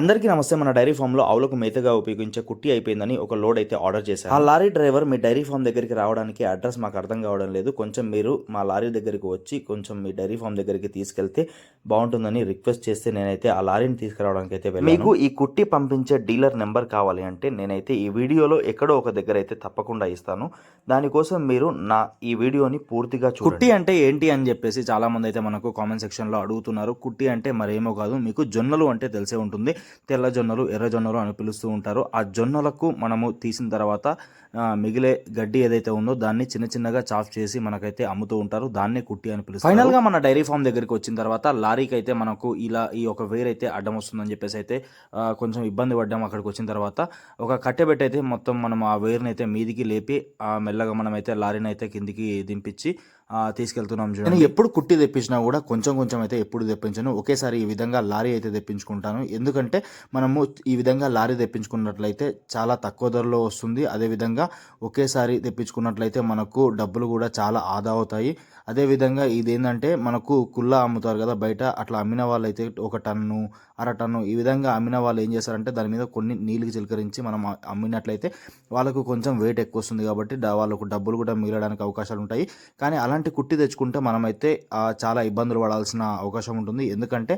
అందరికీ నమస్తే మన డైరీ ఫామ్లో ఆవులకు మేతగా ఉపయోగించే కుట్టి అయిపోయిందని ఒక లోడ్ అయితే ఆర్డర్ చేశారు. ఆ లారీ డ్రైవర్ మీ డైరీ ఫామ్ దగ్గరికి రావడానికి అడ్రస్ మాకు అర్థం కావడం లేదు. కొంచెం మీరు మా లారీ దగ్గరికి వచ్చి కొంచెం మీ డైరీ ఫామ్ దగ్గరికి తీసుకెళ్తే బాగుంటుందని రిక్వెస్ట్ చేస్తే నేనైతే ఆ లారీని తీసుకురావడానికి అయితే మీకు ఈ కుట్టి పంపించే డీలర్ నెంబర్ కావాలి అంటే నేనైతే ఈ వీడియోలో ఎక్కడో ఒక దగ్గర అయితే తప్పకుండా ఇస్తాను. దానికోసం మీరు నా ఈ వీడియోని పూర్తిగా కుట్టి అంటే ఏంటి అని చెప్పేసి చాలా మంది అయితే మనకు కామెంట్ సెక్షన్లో అడుగుతున్నారు. కుట్టి అంటే మరేమో కాదు మీకు జొన్నలు అంటే తెలిసే ఉంటుంది. తెల్ల జొన్నలు ఎర్ర జొన్నలు అని పిలుస్తూ ఉంటారు. ఆ జొన్నలకు మనము తీసిన తర్వాత మిగిలే గడ్డి ఏదైతే ఉందో దాన్ని చిన్న చిన్నగా చాఫ్ చేసి మనకైతే అమ్ముతూ ఉంటారు. దాన్నే కుట్టి అని పిలుస్తారు. ఫైనల్గా మన డైరీ ఫామ్ దగ్గరికి వచ్చిన తర్వాత లారీకి అయితే మనకు ఇలా ఈ ఒక వేర్ అయితే అడ్డం వస్తుందని చెప్పేసి అయితే కొంచెం ఇబ్బంది పడ్డాం అక్కడికి వచ్చిన తర్వాత. ఒక కట్టెబెట్టి అయితే మొత్తం మనం ఆ వేర్ని అయితే మీదికి లేపి ఆ మెల్లగా మనం అయితే లారీని అయితే కిందికి దింపించి తీసుకెళ్తున్నాం చూడండి. ఎప్పుడు కుట్టి తెప్పించినా కూడా కొంచెం కొంచెం అయితే ఎప్పుడు తెప్పించను. ఒకేసారి ఈ విధంగా లారీ అయితే తెప్పించుకుంటాను. ఎందుకంటే మనము ఈ విధంగా లారీ తెప్పించుకున్నట్లయితే చాలా తక్కువ ధరలో వస్తుంది. అదేవిధంగా ఒకేసారి తెప్పించుకున్నట్లయితే మనకు డబ్బులు కూడా చాలా ఆదా అవుతాయి. అదేవిధంగా ఇది ఏంటంటే మనకు కుల్లా అమ్ముతారు కదా బయట అట్లా అమ్మిన వాళ్ళు అయితే ఒక టన్ను అర టన్ను ఈ విధంగా అమ్మిన వాళ్ళు ఏం చేస్తారంటే దాని మీద కొన్ని నీళ్ళకి చిలకరించి మనం అమ్మినట్లయితే వాళ్ళకు కొంచెం వెయిట్ ఎక్కువ వస్తుంది కాబట్టి వాళ్ళకు డబ్బులు కూడా మిగలడానికి అవకాశాలు ఉంటాయి. కానీ అలా అలాంటి కుట్టి తెచ్చుకుంటే మనమైతే చాలా ఇబ్బందులు పడాల్సిన అవకాశం ఉంటుంది. ఎందుకంటే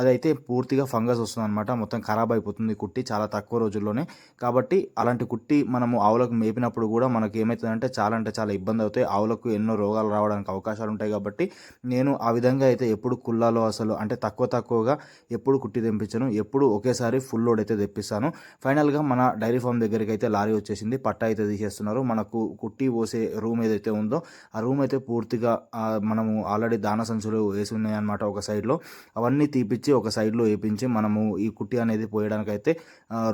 అదైతే పూర్తిగా ఫంగస్ వస్తుంది అనమాట మొత్తం ఖరాబ్ అయిపోతుంది కుట్టి చాలా తక్కువ రోజుల్లోనే. కాబట్టి అలాంటి కుట్టి మనము ఆవులకు మేపినప్పుడు కూడా మనకి ఏమవుతుందంటే చాలా అంటే చాలా ఇబ్బంది అవుతాయి. ఆవులకు ఎన్నో రోగాలు రావడానికి అవకాశాలు ఉంటాయి కాబట్టి నేను ఆ విధంగా అయితే ఎప్పుడు కుల్లాలో అసలు అంటే తక్కువ తక్కువగా ఎప్పుడు కుట్టి తెప్పించను. ఎప్పుడు ఒకేసారి ఫుల్ లోడ్ అయితే తెప్పిస్తాను. ఫైనల్గా మన డైరీ ఫామ్ దగ్గరికి అయితే లారీ వచ్చేసింది. పట్ట అయితే తీసేస్తున్నారు. మనకు కుట్టి పోసే రూమ్ ఏదైతే ఉందో ఆ రూమ్ అయితే పూర్తిగా మనము ఆల్రెడీ దాన సంచులు వేసి ఉన్నాయి అనమాట ఒక సైడ్లో. అవన్నీ తీపిచ్చి ఒక సైడ్లో వేపించి మనము ఈ కుట్టి అనేది పోయడానికైతే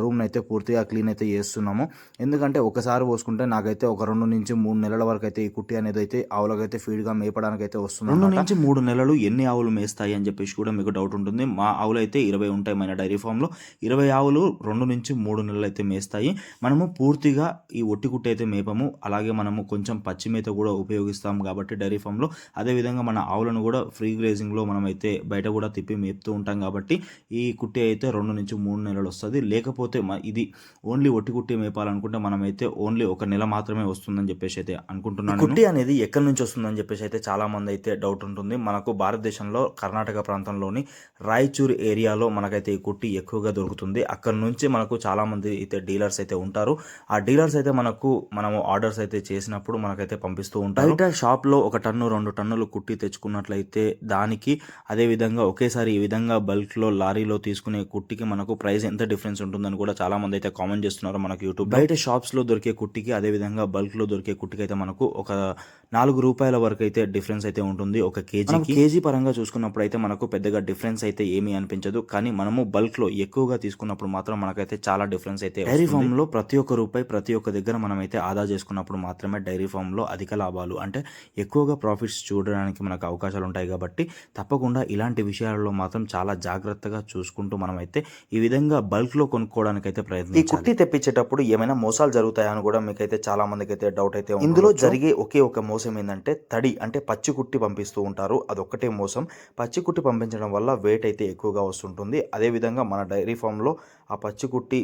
రూమ్ని అయితే పూర్తిగా క్లీన్ అయితే చేస్తున్నాము. ఎందుకంటే ఒకసారి పోసుకుంటే నాకైతే ఒక రెండు నుంచి మూడు నెలల వరకు అయితే ఈ కుట్టి అనేది అయితే ఆవులకైతే ఫీడ్గా మేపడానికి అయితే వస్తుంది రెండు నుంచి మూడు నెలలు ఎన్ని ఆవులు మేస్తాయి అని చెప్పేసి కూడా మీకు డౌట్ ఉంటుంది. మా ఆవులు అయితే ఇరవై ఉంటాయి మన డైరీ ఫామ్లో. ఇరవై ఆవులు రెండు నుంచి మూడు నెలలు అయితే మేస్తాయి. మనము పూర్తిగా ఈ ఒట్టి కుట్టి అయితే మేపము. అలాగే మనము కొంచెం పచ్చి మేత కూడా ఉపయోగిస్తాము కాబట్టి డైరీ ఫామ్లో అదేవిధంగా మన ఆవులను కూడా ఫ్రీ గ్రేజింగ్లో మనం అయితే బయట కూడా తిప్పి మేపుతూ ఉంటాం కాబట్టి ఈ కుట్టి అయితే రెండు నుంచి మూడు నెలలు వస్తుంది. లేకపోతే ఇది ఓన్లీ ఒట్టి కుట్టి మేపాలనుకుంటే మనమైతే ఓన్లీ ఒక నెల మాత్రమే వస్తుందని చెప్పేసి అయితే అనుకుంటున్నాను కుట్టి అనేది ఎక్కడి నుంచి వస్తుందని చెప్పేసి అయితే చాలా మంది అయితే డౌట్ ఉంటుంది. మనకు భారతదేశంలో కర్ణాటక ప్రాంతంలోని రాయచూర్ ఏరియాలో మనకైతే ఈ కుట్టి ఎక్కువగా దొరుకుతుంది. అక్కడ నుంచి మనకు చాలా మంది అయితే డీలర్స్ అయితే ఉంటారు. ఆ డీలర్స్ అయితే మనకు మనము ఆర్డర్స్ అయితే చేసినప్పుడు మనకైతే పంపిస్తూ ఉంటారు. బయట షాప్లో ఒక టన్ను రెండు టన్నులు కుట్టి తెచ్చుకున్నట్లయితే దానికి అదే విధంగా ఒకేసారి ఈ విధంగా బల్క్లో లారీలో తీసుకునే కుట్టికి మనకు ప్రైస్ ఎంత డిఫరెన్స్ ఉంటుందని కూడా చాలా మంది అయితే కామెంట్ చేస్తున్నారు మనకు యూట్యూబ్ బయట షాప్స్లో దొరికే కుట్టికి అదే విధంగా బల్క్లో దొరికే కుట్టికి అయితే మనకు ఒక నాలుగు రూపాయల వరకు అయితే డిఫరెన్స్ అయితే ఉంటుంది ఒక కేజీ కేజీ పరంగా చూసుకున్నప్పుడు అయితే మనకు పెద్దగా డిఫరెన్స్ అయితే ఏమీ అనిపించదు. కానీ మనము బల్క్లో ఎక్కువగా తీసుకున్నప్పుడు మాత్రం మనకైతే చాలా డిఫరెన్స్ అయితే డైరీ ఫామ్లో ప్రతి ఒక్క రూపాయి ప్రతి ఒక్క దగ్గర మనం అయితే ఆదా చేసుకున్నప్పుడు మాత్రమే డైరీ ఫామ్లో అధిక లాభాలు అంటే ఎక్కువగా ప్రాఫిట్స్ చూడడానికి మనకు అవకాశాలు ఉంటాయి కాబట్టి తప్పకుండా ఇలాంటి విషయాలలో మాత్రం చాలా జాగ్రత్తగా చూసుకుంటూ మనం అయితే ఈ విధంగా బల్క్లో కొనుక్కోవడానికి అయితే ప్రయత్నం ఈ కుట్టి తెప్పించేటప్పుడు ఏమైనా మోసాలు జరుగుతాయని కూడా మీకైతే చాలా మందికి అయితే డౌట్ అయితే ఇందులో జరిగే ఒకే ఒక మోసం ఏంటంటే తడి అంటే పచ్చి కుట్టి పంపిస్తూ ఉంటారు. అదొక్కటే మోసం. పచ్చి కుట్టి పంపించడం వల్ల వెయిట్ అయితే ఎక్కువగా వస్తుంటుంది. అదేవిధంగా మన డైరీ ఫామ్లో ఆ పచ్చి కుట్టి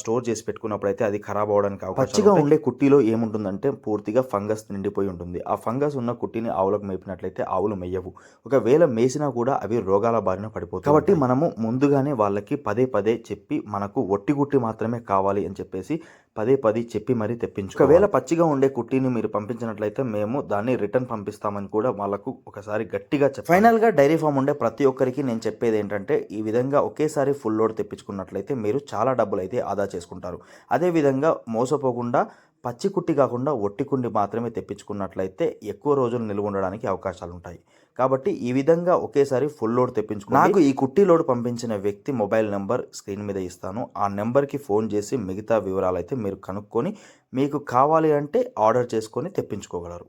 స్టోర్ చేసి పెట్టుకున్నప్పుడు అయితే అది ఖరాబ్ అవడానికి అవకాశం పచ్చిగా ఉండే కుట్టిలో ఏముంటుందంటే పూర్తిగా ఫంగస్ నిండిపోయి ఉంటుంది. ఆ ఫంగస్ ఉన్న కుట్టిని ఆవులకు మేపినట్లయితే ఆవులు మెయ్యవు ఒకవేళ మేసినా కూడా అవి రోగాల బారిన పడిపోతాయి కాబట్టి మనము ముందుగానే వాళ్ళకి పదే పదే చెప్పి మనకు ఒట్టి కుట్టి మాత్రమే కావాలి అని చెప్పేసి పదే పది చెప్పి మరీ తెప్పించు ఒకవేళ పచ్చిగా ఉండే కుట్టిని మీరు పంపించినట్లయితే మేము దాన్ని రిటర్న్ పంపిస్తామని కూడా వాళ్ళకు ఒకసారి గట్టిగా చెప్పాలి. ఫైనల్గా డైరీ ఫామ్ ఉండే ప్రతి ఒక్కరికి నేను చెప్పేది ఏంటంటే ఈ విధంగా ఒకేసారి ఫుల్ లోడ్ తెప్పించుకున్నట్లయితే మీరు చాలా డబ్బులు అయితే ఆదా చేసుకుంటారు. అదే విధంగా మోసపోకుండా పచ్చి కుట్టి కాకుండా ఒట్టి కుండి మాత్రమే తెప్పించుకున్నట్లయితే ఎక్కువ రోజులు నిల్వ ఉండడానికి అవకాశాలు ఉంటాయి. కాబట్టి ఈ విధంగా ఒకేసారి ఫుల్ లోడ్ తెప్పించుకుని నాకు ఈ కుట్టి లోడ్ పంపించిన వ్యక్తి మొబైల్ నెంబర్ స్క్రీన్ మీద ఇస్తాను. ఆ నెంబర్కి ఫోన్ చేసి మిగతా వివరాలు అయితే మీరు కనుక్కొని మీకు కావాలి అంటే ఆర్డర్ చేసుకొని తెప్పించుకోగలరు.